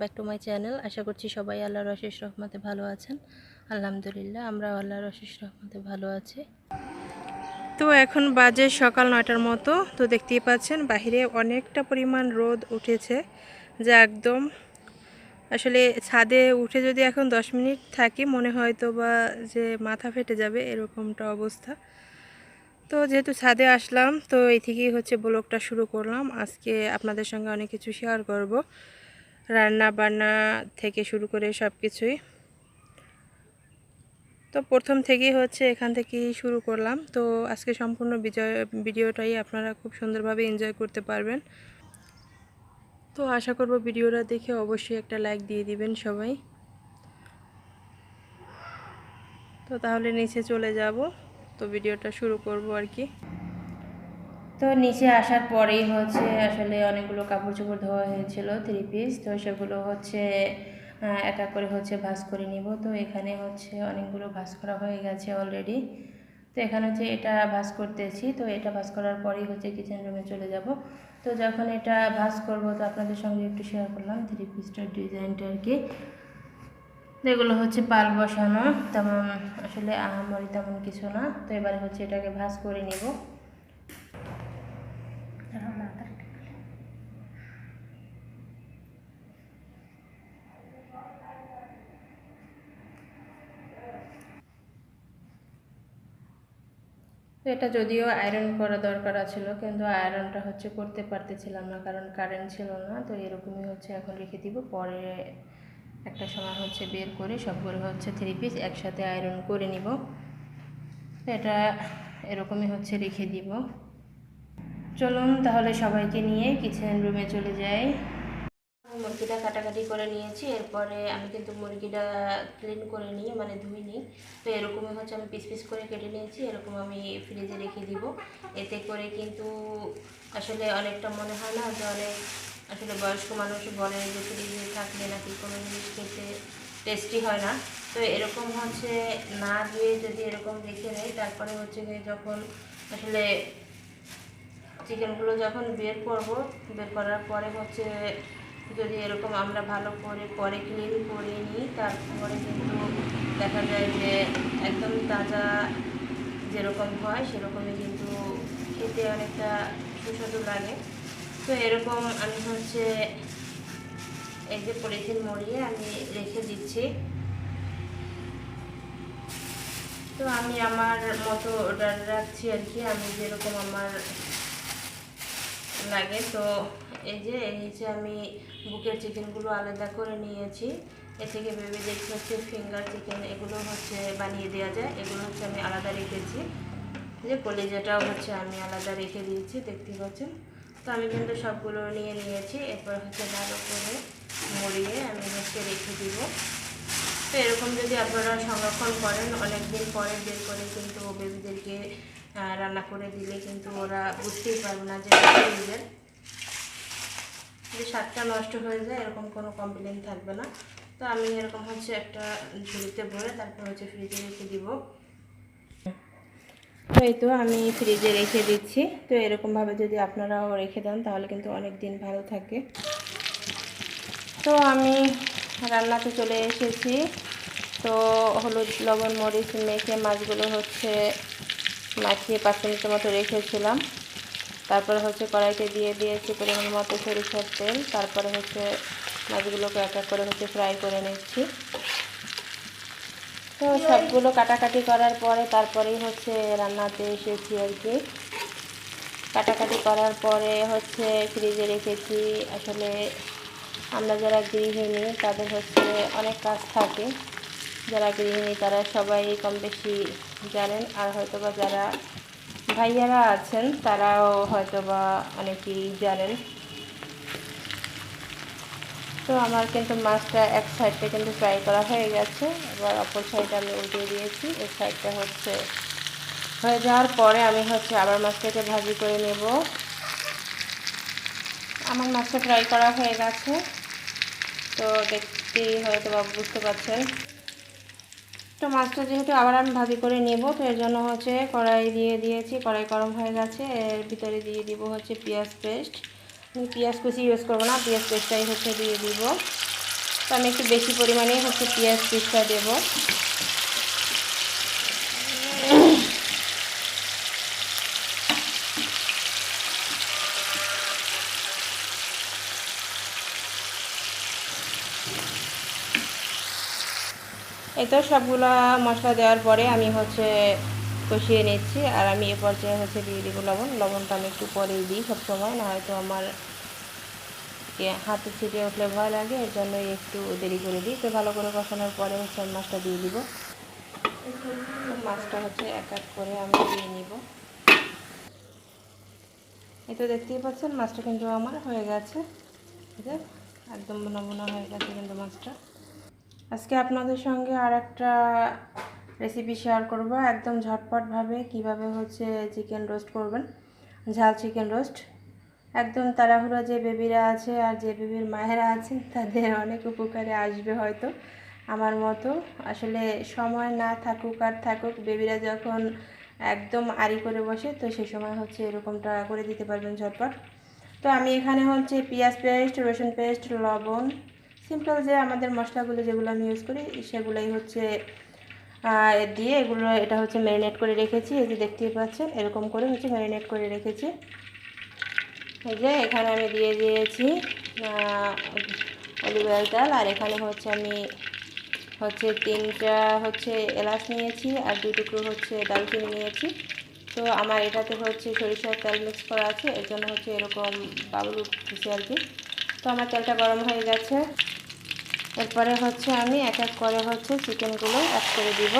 Back to my channel আশা করছি সবাই আল্লাহর অশেষ রহমতে ভালো আছেন। আলহামদুলিল্লাহ আমরাও আল্লাহর অশেষ রহমতে ভালো আছি। তো এখন বাজে সকাল নয়টার মতো। তো দেখতেই পাচ্ছেন বাইরে অনেকটা পরিমাণ রোদ উঠেছে, যা একদম আসলে ছাদে উঠে যদি এখন দশ মিনিট থাকি, মনে হয় তো বা যে মাথা ফেটে যাবে এরকমটা অবস্থা। তো যেহেতু ছাদে আসলাম, তো এই থেকেই হচ্ছে ব্লগটা শুরু করলাম। আজকে আপনাদের সঙ্গে অনেক কিছু শেয়ার করব। রান্না বান্না থেকে শুরু করে সব কিছুই তো প্রথম থেকেই হচ্ছে এখান থেকেই শুরু করলাম। তো আজকে সম্পূর্ণ বিজয়, ভিডিওটাই আপনারা খুব সুন্দরভাবে এনজয় করতে পারবেন। তো আশা করব ভিডিওটা দেখে অবশ্যই একটা লাইক দিয়ে দিবেন সবাই। তো তাহলে নিচে চলে যাব। তো ভিডিওটা শুরু করব আর কি। তো নিচে আসার পরেই হচ্ছে আসলে অনেকগুলো কাপড় চোপড় ধোয়া হয়েছিল থ্রি পিস তো সেগুলো হচ্ছে এক এক করে হচ্ছে ভাঁজ করে নিব। তো এখানে হচ্ছে অনেকগুলো ভাঁজ করা হয়ে গেছে অলরেডি তো এখানে হচ্ছে এটা ভাঁজ করতেছি, তো এটা ভাঁজ করার পরেই হচ্ছে কিচেন রুমে চলে যাব। তো যখন এটা ভাঁজ করব, তো আপনাদের সঙ্গে একটু শেয়ার করলাম থ্রি পিসটার ডিজাইনটা আর কি এগুলো হচ্ছে পাল বসানো, তেমন আসলে আহামরি তেমন কিছু না। তো এবারে হচ্ছে এটাকে ভাঁজ করে নিব। এটা যদিও আয়রন করা দরকার ছিল কিন্তু আয়রনটা হচ্ছে করতে পারতেছিলাম না, কারণ কারেন্ট ছিল না, তো এরকমই হচ্ছে এখন রেখে দিব। পরে একটা সময় হচ্ছে বের করে সবগুলো হচ্ছে থ্রি পিস একসাথে আয়রন করে নিব। এটা এরকমই হচ্ছে রেখে দিব। চলুন তাহলে সবাইকে নিয়ে কিচেন রুমে চলে যাই। মুরগিটা কাটাকাটি করে নিয়েছি, এরপরে আমি কিন্তু মুরগিটা ক্লিন করে নিই মানে ধুই নিই। তো এরকমই হচ্ছে আমি পিস পিস করে কেটে নিয়েছি, এরকম আমি ফ্রিজে রেখে দিব। এতে করে কিন্তু আসলে অনেকটা মনে হয় না যে অনেক আসলে বয়স্ক মানুষ বলে যে ফ্রিজে থাকলে নাকি কোনো জিনিস খেতে টেস্টি হয় না। তো এরকম হচ্ছে না ধুয়ে যদি এরকম রেখে নেই তারপরে হচ্ছে গিয়ে যখন আসলে চিকেনগুলো যখন বের করব, বের করার পরে হচ্ছে যদি এরকম আমরা ভালো করে পরে ক্লিন করে নিই, তারপরে কিন্তু দেখা যায় যে একদম তাজা যেরকম হয়, সেরকমই কিন্তু খেতে অনেকটা সুস্বাদু লাগে। তো এরকম আমি হচ্ছে এই যে পলিথিন মরিয়ে আমি রেখে দিচ্ছি। তো আমি আমার মতো অর্ডার রাখছি আর কি, আমি যেরকম আমার লাগে। তো এই যে এই যে আমি বুকের চিকেনগুলো আলাদা করে নিয়েছি। এ থেকে ভেবে দেখছি হচ্ছে ফিঙ্গার চিকেন এগুলো হচ্ছে বানিয়ে দেওয়া যায়। এগুলো হচ্ছে আমি আলাদা রেখেছি। যে কলিজাটাও হচ্ছে আমি আলাদা রেখে দিয়েছি, দেখতে পাচ্ছেন? তো আমি কিন্তু সবগুলো নিয়ে নিয়েছি। এরপর হচ্ছে ভালো করে মরিয়ে আমি হচ্ছে রেখে দিব। তো এরকম যদি আপনারা সংরক্ষণ করেন অনেক দিন পরে বের করে কিন্তু বেবিদেরকে রান্না করে দিলে কিন্তু ওরা বুঝতেই পারবে না যে যে স্বাদটা নষ্ট হয়ে যায়, এরকম কোনো কমপ্লেন থাকবে না। তো আমি এরকম হচ্ছে একটা ঝুড়িতে ভরে তারপর হচ্ছে ফ্রিজে রেখে দিব। তো এই তো আমি ফ্রিজে রেখে দিচ্ছি। তো এরকমভাবে যদি আপনারাও রেখে দেন, তাহলে কিন্তু অনেক দিন ভালো থাকে। তো আমি রান্নাতে চলে এসেছি। তো হলুদ, লবণ, মরিচ মেখে মাছগুলো হচ্ছে মাখিয়ে পাঁচ মিনিটের মতো রেখেছিলাম। তারপরে হচ্ছে কড়াইতে দিয়ে দিয়েছি পরিমাণ মতো সরিষার তেল। তারপরে হচ্ছে মাছগুলোকে এক এক করে হচ্ছে ফ্রাই করে নিচ্ছি। তো সবগুলো কাটাকাটি করার পরে তারপরেই হচ্ছে রান্নাতে এসেছি আর কি। কাটাকাটি করার পরে হচ্ছে ফ্রিজে রেখেছি। আসলে আমরা যারা গৃহিণী, তাদের হচ্ছে অনেক কাজ থাকে। যারা গৃহিণী, তারা সবাই কম বেশি জানেন। আর হয়তোবা যারা ভাইয়ারা আছেন, তারাও হয়তোবা অনেকেই জানেন। তো আমার কিন্তু মাছটা এক সাইডটা কিন্তু ফ্রাই করা হয়ে গেছে, এবার অপর সাইডটা আমি উল্টিয়ে দিয়েছি। এই সাইডটা হচ্ছে, হয়ে যাওয়ার পরে আমি হচ্ছে আবার মাছটাকে ভাজি করে নেব। আমার মাছটা ফ্রাই করা হয়ে গেছে, তো দেখতেই হয়তো বা বুঝতে পারছেন। তো মাছটা যেহেতু আবার আমি ভাবি করে নেব, তো এর জন্য হচ্ছে কড়াই দিয়ে দিয়েছি, কড়াই গরম হয়ে গেছে। এর ভিতরে দিয়ে দিব হচ্ছে পেঁয়াজ পেস্ট। আমি পেঁয়াজ কুচি ইউজ করব না, পেঁয়াজ পেস্টটাই হচ্ছে দিয়ে দিব। তো আমি একটু বেশি পরিমাণেই হচ্ছে পেঁয়াজ পেস্টটা দেবো। তো সবগুলো মশলা দেওয়ার পরে আমি হচ্ছে কষিয়ে নিচ্ছি। আর আমি এ পর্যায়ে হচ্ছে দিয়ে দিব লবণ। লবণটা আমি একটু পরেই দিই সবসময় না হয়তো আমার হাতে ছিটে উঠলে ভয় লাগে, এর জন্যই একটু দেরি করে দিই। তো ভালো করে কষানোর পরে হচ্ছে মাছটা দিয়ে দিব। মাছটা হচ্ছে এক এক করে আমি দিয়ে নিব। এই তো দেখতেই পাচ্ছেন, মাছটা কিন্তু আমার হয়ে গেছে। একদম বোনা হয়ে গেছে কিন্তু মাছটা। আজকে আপনাদের সঙ্গে আর একটা রেসিপি শেয়ার করব। একদম ঝটপটভাবে কীভাবে হচ্ছে চিকেন রোস্ট করবেন। ঝাল চিকেন রোস্ট একদম তাড়াহুড়ো যে বেবিরা আছে আর যে বেবির মায়েরা আছেন, তাদের অনেক উপকারে আসবে হয়তো আমার মতো। আসলে সময় না থাকুক আর থাকুক বেবিরা যখন একদম আড়ি করে বসে, তো সেই সময় হচ্ছে এরকমটা করে দিতে পারবেন ঝটপট। তো আমি এখানে হচ্ছে পেঁয়াজ পেস্ট রসুন পেস্ট লবণ সিম্পল যে আমাদের মশলাগুলো যেগুলো আমি ইউজ করি, সেগুলোই হচ্ছে দিয়ে এগুলো, এটা হচ্ছে ম্যারিনেট করে রেখেছি। এই যে দেখতেই পাচ্ছেন, এরকম করে হচ্ছে ম্যারিনেট করে রেখেছি। এই যে এখানে আমি দিয়ে দিয়েছি অলিভ অয়েল তেল আর এখানে হচ্ছে আমি হচ্ছে তিনটা হচ্ছে এলাচ নিয়েছি, আর দুই টুকরো হচ্ছে দারুচিনি নিয়েছি। তো আমার এটাতে হচ্ছে সরিষার তেল মিক্স করা আছে, এর জন্য হচ্ছে এরকম বাবুল উঠতেছে আর কি। তো আমার তেলটা গরম হয়ে গেছে। এরপরে হচ্ছে আমি এক এক করে হচ্ছে চিকেনগুলো অ্যাড করে দিব।